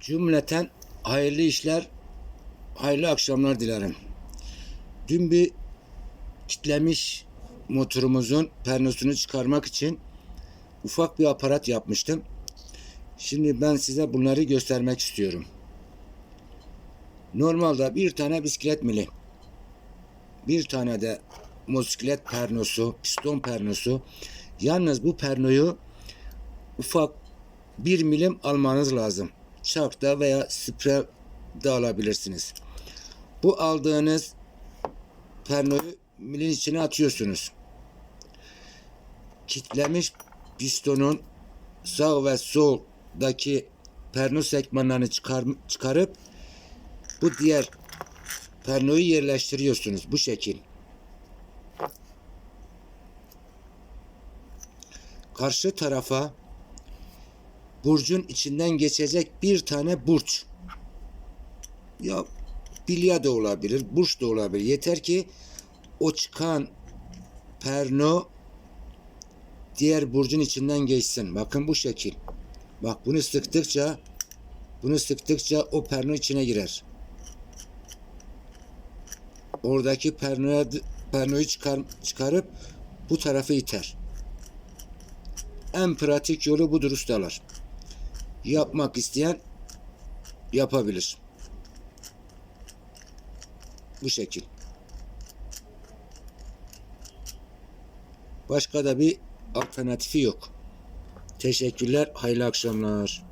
Cümleten hayırlı işler, hayırlı akşamlar dilerim. Dün bir kitlemiş motorumuzun pernosunu çıkarmak için ufak bir aparat yapmıştım. Şimdi ben size bunları göstermek istiyorum. Normalde bir tane bisiklet mili, bir tane de motosiklet pernosu, piston pernosu. Yalnız bu pernoyu ufak bir milim almanız lazım. Çakta veya sprey de alabilirsiniz. Bu aldığınız pernoyu milin içine atıyorsunuz. Kitlemiş pistonun sağ ve soldaki perno sekmanlarını çıkar, çıkarıp bu diğer pernoyu yerleştiriyorsunuz bu şekil. Karşı tarafa burcun içinden geçecek bir tane burç. Ya bilya da olabilir, burç da olabilir. Yeter ki o çıkan perno diğer burcun içinden geçsin. Bakın bu şekil. Bak bunu sıktıkça bunu sıktıkça o perno içine girer. Oradaki pernoya pernoyu çıkar, çıkarıp bu tarafı iter. En pratik yolu budur ustalar. Yapmak isteyen yapabilir. Bu şekil. Başka da bir alternatifi yok. Teşekkürler, hayırlı akşamlar.